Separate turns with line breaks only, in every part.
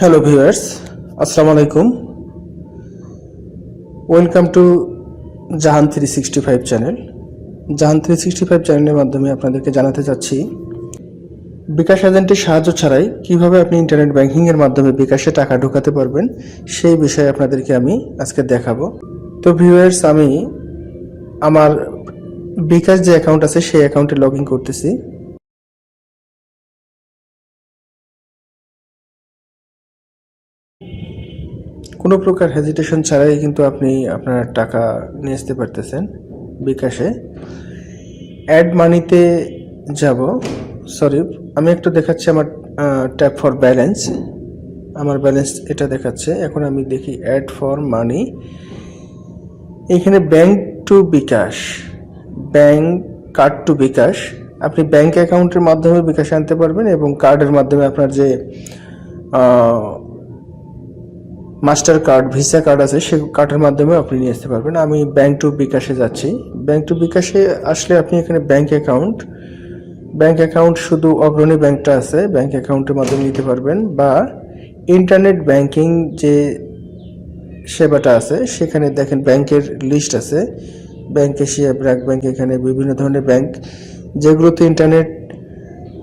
Hello viewers আসসালামু আলাইকুম welcome to Jahan three sixty five channel Jahan three sixty five চ্যানেলের মাধ্যমে আপনাদেরকে জানাতে চাচ্ছি, বিকাশ এজেন্টের সাহায্য ছাড়াই কীভাবে আপনি ইন্টারনেট ব্যাংকিংয়ের মাধ্যমে বিকাশে টাকা ঢোকাতে পারবেন, সেই বিষয়ে আপনাদেরকে আমি আজকে দেখাবো। তো ভিউয়ার্স আমি আমার বিকাশ যে অ্যাকাউন্ট আছে, সেই অ্যাকাউন্টে লগ ইন করতেছি। কোনো প্রকার হেজিটেশন ছাড়াই কিন্তু আপনি আপনার টাকা নিয়ে আসতে পারতেছেন বিকাশে। অ্যাড মানিতে যাব। সরি আমি একটু দেখাচ্ছি আমার ট্যাপ ফর ব্যালেন্স আমার ব্যালেন্স এটা দেখাচ্ছে। এখন আমি দেখি অ্যাড ফর মানি এখানে bank to bKash. Bank card to bKash. আপনি ব্যাংক অ্যাকাউন্টের মাধ্যমে বিকাশে আনতে পারবেন এবং কার্ডের মাধ্যমে আপনার যে মাস্টার কার্ড, ভিসা কার্ড আছে, সে কার্ডের মাধ্যমে আপনি নিয়ে আসতে পারবেন। আমি ব্যাংক টু বিকাশে যাচ্ছি। ব্যাংক টু বিকাশে আসলে আপনি এখানে ব্যাংক অ্যাকাউন্ট ব্যাংক অ্যাকাউন্ট শুধু অগ্রণী ব্যাংকটা আছে, ব্যাংক অ্যাকাউন্টের মাধ্যমে নিতে পারবেন বা ইন্টারনেট ব্যাংকিং যে সেবাটা আছে, সেখানে দেখেন ব্যাংকের লিস্ট আছে। ব্যাংক এশিয়া, ব্র্যাক ব্যাংক এখানে বিভিন্ন ধরনের ব্যাংক। যেগুলোতে ইন্টারনেট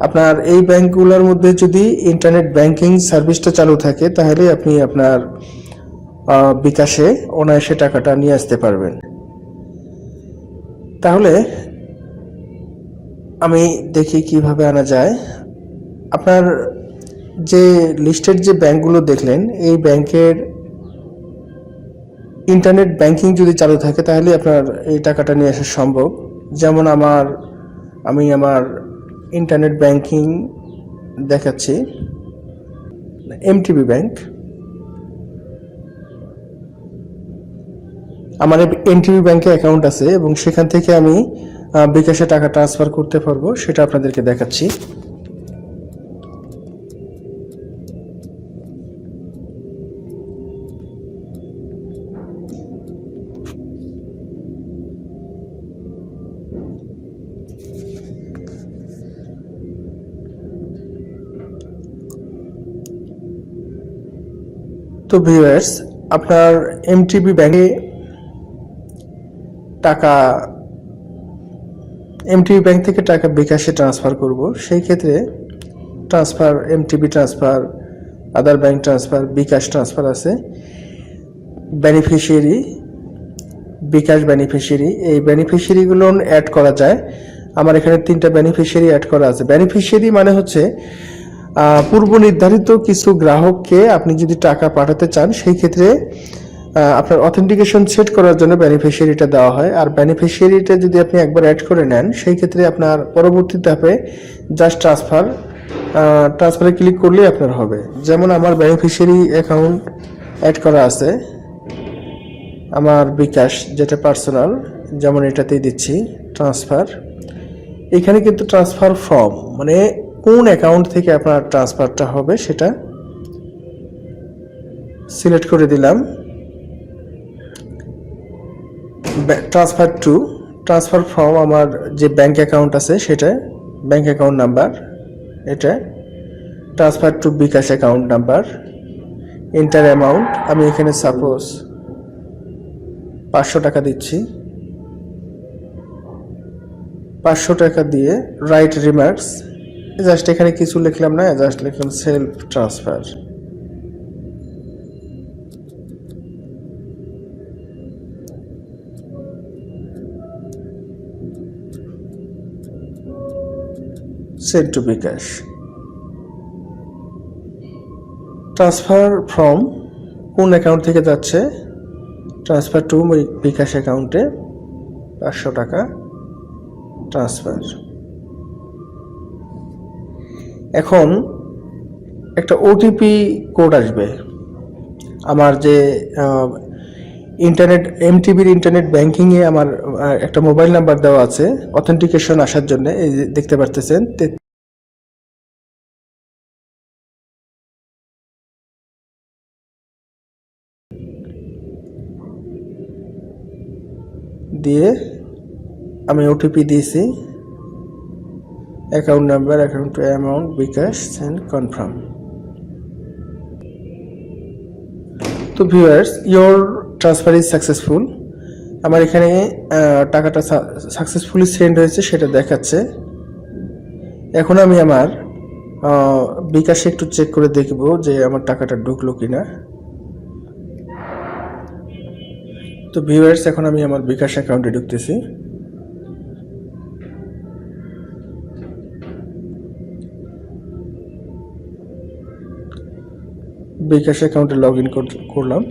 আপনার এই ব্যাংকগুলোর মধ্যে যদি ইন্টারনেট ব্যাংকিং সার্ভিসটা চালু থাকে, তাহলে আপনি আপনার বিকাশে অনায়াসে টাকাটা নিয়ে আসতে পারবেন। তাহলে আমি দেখি কীভাবে আনা যায়। আপনার যে লিস্টেড যে ব্যাংকগুলো দেখলেন, এই ব্যাংকের ইন্টারনেট ব্যাংকিং যদি চালু থাকে, তাহলে আপনার এই টাকাটা নিয়ে আসা সম্ভব। যেমন আমার, আমি আমার ইন্টারনেট ব্যাংকিং দেখাচ্ছি এমটিবি ব্যাংক আমার এনটিবি ব্যাংকে অ্যাকাউন্ট আছে এবং সেখান থেকে আমি বিকাশে টাকা ট্রান্সফার করতে পারব, সেটা আপনাদেরকে দেখাচ্ছি। তো ভিউয়ার্স আপনার এমটিবি ব্যাংকে টাকা এমটিবি ব্যাংক থেকে টাকা বিকাশে ট্রান্সফার করব। সেই ক্ষেত্রে transfer MTB transfer other bank transfer bKash transfer আছে। বেনিফিশিয়ারি বিকাশ বেনিফিশিয়ারি এই বেনিফিশিয়ারিগুলো অ্যাড করা যায়। আমার এখানে তিনটা বেনিফিশিয়ারি অ্যাড করা আছে। বেনিফিশিয়ারি মানে হচ্ছে পূর্ব নির্ধারিত কিছু গ্রাহককে আপনি যদি টাকা পাঠাতে চান, সেই ক্ষেত্রে আপনার অথেন্টিকেশন সেট করার জন্য বেনিফিশিয়ারিটা দেওয়া হয়। আর বেনিফিশিয়ারিটা যদি আপনি একবার অ্যাড করে নেন, সেই ক্ষেত্রে আপনার পরবর্তী ধাপে জাস্ট ট্রান্সফার ট্রান্সফারে ক্লিক করলেই আপনার হবে। যেমন আমার বেনিফিশিয়ারি অ্যাকাউন্ট অ্যাড করা আছে, আমার বিকাশ, যেটা পার্সোনাল যেমন এটাতেই দিচ্ছি ট্রান্সফার এখানে কিন্তু ট্রান্সফার ফর্ম মানে কোন অ্যাকাউন্ট থেকে আপনার ট্রান্সফারটা হবে সেটা সিলেক্ট করে দিলাম। ট্রান্সফার টু ট্রান্সফার ফর্ম আমার যে ব্যাংক অ্যাকাউন্ট আছে সেটা ব্যাংক অ্যাকাউন্ট নাম্বার এটা transfer to bKash account number enter amount আমি এখানে সাপোজ পাঁচশো টাকা দিচ্ছি। পাঁচশো টাকা দিয়ে রাইট রিমার্কস জাস্ট এখানে কিছু লিখলাম না জাস্ট লিখলাম self transfer send to bKash transfer from কোন অ্যাকাউন্ট থেকে যাচ্ছে? ট্রান্সফার টু বিকাশ অ্যাকাউন্টে পাঁচশো টাকা ট্রান্সফার এখন একটা ওটিপি কোড আসবে। আমার যে ইন্টারনেট এমটিভির ইন্টারনেট ব্যাংকিংয়ে আমার একটা মোবাইল নাম্বার দেওয়া আছে অথেন্টিকেশন আসার জন্য। এই দেখতে পারতেছেন দিয়ে আমি ওটিপি দিয়েছি। Account number account amount bKash send confirm তো viewers your transfer is successful আমার এখানে টাকাটা সাকসেসফুলি সেন্ড হয়েছে, সেটা দেখাচ্ছে। এখন আমি আমার বিকাশে একটু চেক করে দেখব যে আমার টাকাটা ঢুকলো কি না তো ভিউয়ার্স এখন আমি আমার বিকাশ অ্যাকাউন্টে ঢুকতেছি। বিকাশ অ্যাকাউন্টে লগ ইন করলাম।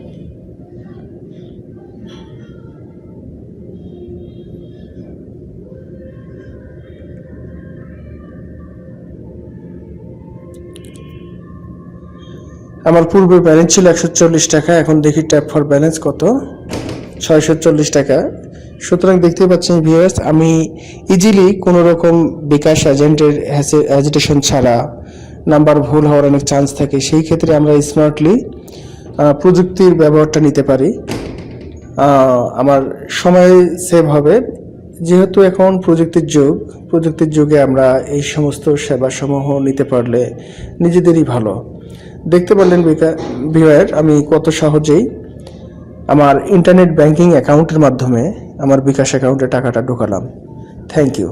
আমার পূর্বে ব্যালেন্স ছিল একশো চল্লিশ টাকা, এখন দেখি ট্যাপ ফর ব্যালেন্স কত? ছয়শো চল্লিশ টাকা। সুতরাং দেখতে পাচ্ছেন ভিউয়ার্স আমি ইজিলি কোনো রকম বিকাশ এজেন্টের হ্যাজিটেশন ছাড়া নাম্বার ভুল হওয়ার অনেক চান্স থাকে। সেই ক্ষেত্রে আমরা স্মার্টলি প্রযুক্তির ব্যবহারটা নিতে পারি। আমার সময় সেভ হবে। যেহেতু এখন প্রযুক্তির যুগ, প্রযুক্তির যুগে আমরা এই সমস্ত সেবাসমূহ নিতে পারলে নিজেদেরই ভালো। দেখতে পারলেন ভিউয়ার আমি কত সহজেই আমার ইন্টারনেট ব্যাংকিং অ্যাকাউন্টের মাধ্যমে আমার বিকাশ অ্যাকাউন্টে টাকাটা ঢোকালাম। Thank you